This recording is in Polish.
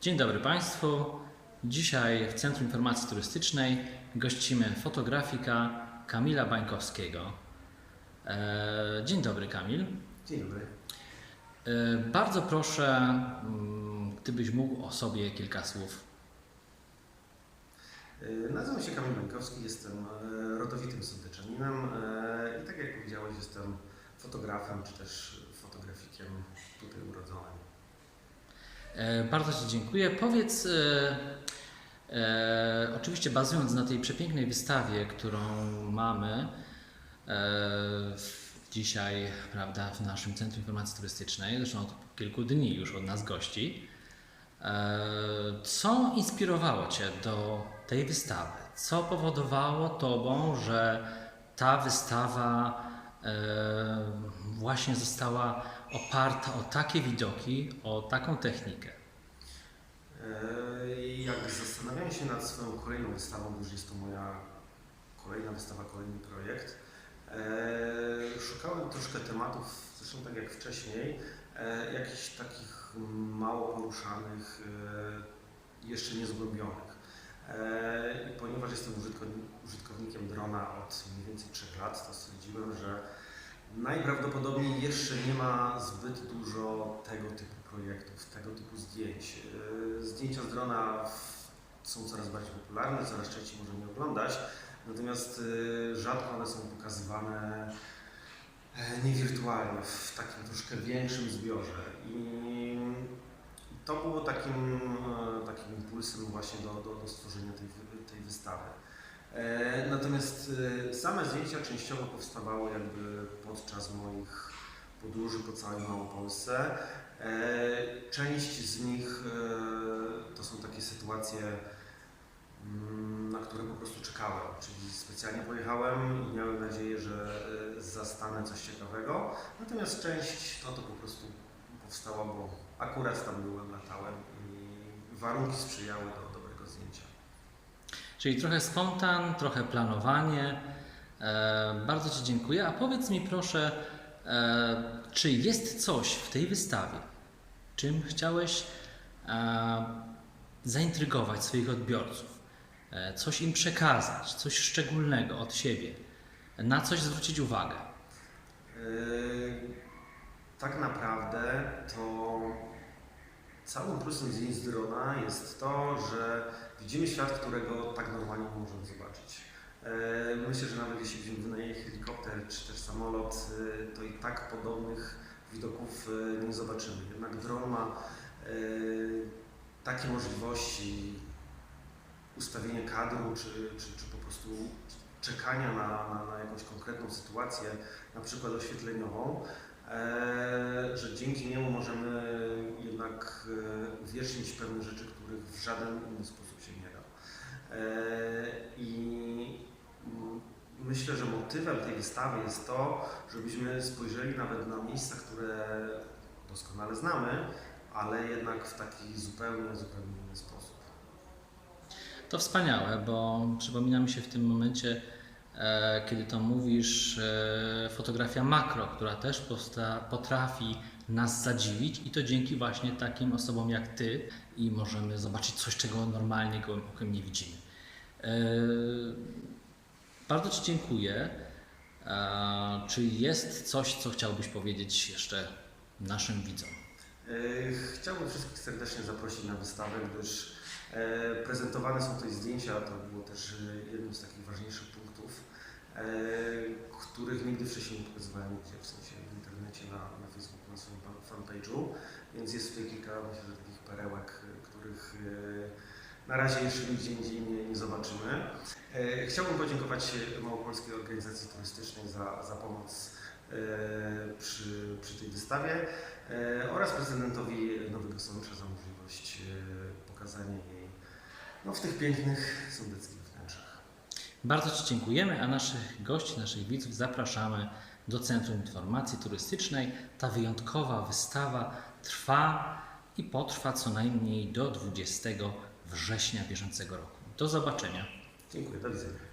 Dzień dobry Państwu. Dzisiaj w Centrum Informacji Turystycznej gościmy fotografika Kamila Bańkowskiego. E, Dzień dobry Kamil. Dzień dobry. E, Bardzo proszę, mm, gdybyś mógł o sobie kilka słów. E, Nazywam się Kamil Bańkowski, jestem rodowitym sądeczaninem i tak jak powiedziałeś, jestem fotografem czy też fotografikiem tutaj urodzonym. E, Bardzo Ci dziękuję. Powiedz, e, e, oczywiście bazując na tej przepięknej wystawie, którą mamy e, dzisiaj prawda, w naszym Centrum Informacji Turystycznej, zresztą od kilku dni już od nas gości, e, co inspirowało Cię do tej wystawy? Co powodowało Tobą, że ta wystawa e, właśnie została oparta o takie widoki, o taką technikę? Jak zastanawiałem się nad swoją kolejną wystawą, bo już jest to moja kolejna wystawa, kolejny projekt, e, szukałem troszkę tematów, zresztą tak jak wcześniej, e, jakichś takich mało poruszanych, e, jeszcze niezgłębionych. I ponieważ jestem użytkow- użytkownikiem drona od mniej więcej 3 lat, to stwierdziłem, że najprawdopodobniej jeszcze nie ma zbyt dużo tego typu projektów, tego typu zdjęć. E, Zdjęcia z drona są coraz bardziej popularne, coraz częściej możemy je oglądać, natomiast e, rzadko one są pokazywane e, niewirtualnie, w takim troszkę większym zbiorze. I to było takim, takim impulsem właśnie do, do, do stworzenia tej, tej wystawy. E, Natomiast e, same zdjęcia częściowo powstawały jakby podczas moich podróży po całej Małopolsce. E, Część z nich to są takie sytuacje, mm, na które po prostu czekałem, czyli specjalnie pojechałem i miałem nadzieję, że zastanę coś ciekawego. Natomiast część to po prostu powstała, bo akurat tam byłem, latałem i warunki sprzyjały do dobrego zdjęcia. Czyli trochę spontan, trochę planowanie. E, bardzo Ci dziękuję. A powiedz mi proszę, e, czy jest coś w tej wystawie, czym chciałeś e, zaintrygować swoich odbiorców, coś im przekazać, coś szczególnego od siebie, na coś zwrócić uwagę? Tak naprawdę to całym plusem drona jest to, że widzimy świat, którego tak normalnie nie możemy zobaczyć. Yy, Myślę, że nawet jeśli byśmy wynajęli helikopter czy też samolot, yy, to i tak podobnych widoków yy, nie zobaczymy. Jednak dron ma takie możliwości ustawienia kadru czy, czy, czy po prostu czekania na, na, na jakąś konkretną sytuację, na przykład oświetleniową, e, że dzięki niemu możemy jednak e, uwiecznić pewne rzeczy, których w żaden inny sposób się nie da. E, I myślę, że motywem tej wystawy jest to, żebyśmy spojrzeli nawet na miejsca, które doskonale znamy, ale jednak w taki zupełnie, zupełnie inny sposób. To wspaniałe, bo przypomina mi się w tym momencie, kiedy to mówisz, e, fotografia makro, która też potrafi nas zadziwić i to dzięki właśnie takim osobom jak Ty i możemy zobaczyć coś, czego normalnie gołym okiem nie widzimy. E, bardzo Ci dziękuję. E, czy jest coś, co chciałbyś powiedzieć jeszcze naszym widzom? E, Chciałbym wszystkich serdecznie zaprosić na wystawę, gdyż e, prezentowane są tutaj zdjęcia, to było też e, jednym z takich ważniejszych punktów, e, których nigdy wcześniej nie pokazywałem nigdzie, w sensie w internecie, na, na Facebooku, na swoim fan- fanpage'u, więc jest tutaj kilka, myślę, że takich perełek, e, których e, na razie jeszcze nigdzie indziej nie, nie zobaczymy. E, Chciałbym podziękować Małopolskiej Organizacji Turystycznej za, za pomoc e, przy, przy tej wystawie e, oraz prezydentowi Nowego Sącza za możliwość e, pokazania jej no, w tych pięknych sądeckich wnętrzach. Bardzo Ci dziękujemy, a naszych gości, naszych widzów zapraszamy do Centrum Informacji Turystycznej. Ta wyjątkowa wystawa trwa i potrwa co najmniej do 20 września bieżącego roku. Do zobaczenia. Dziękuję, do widzenia.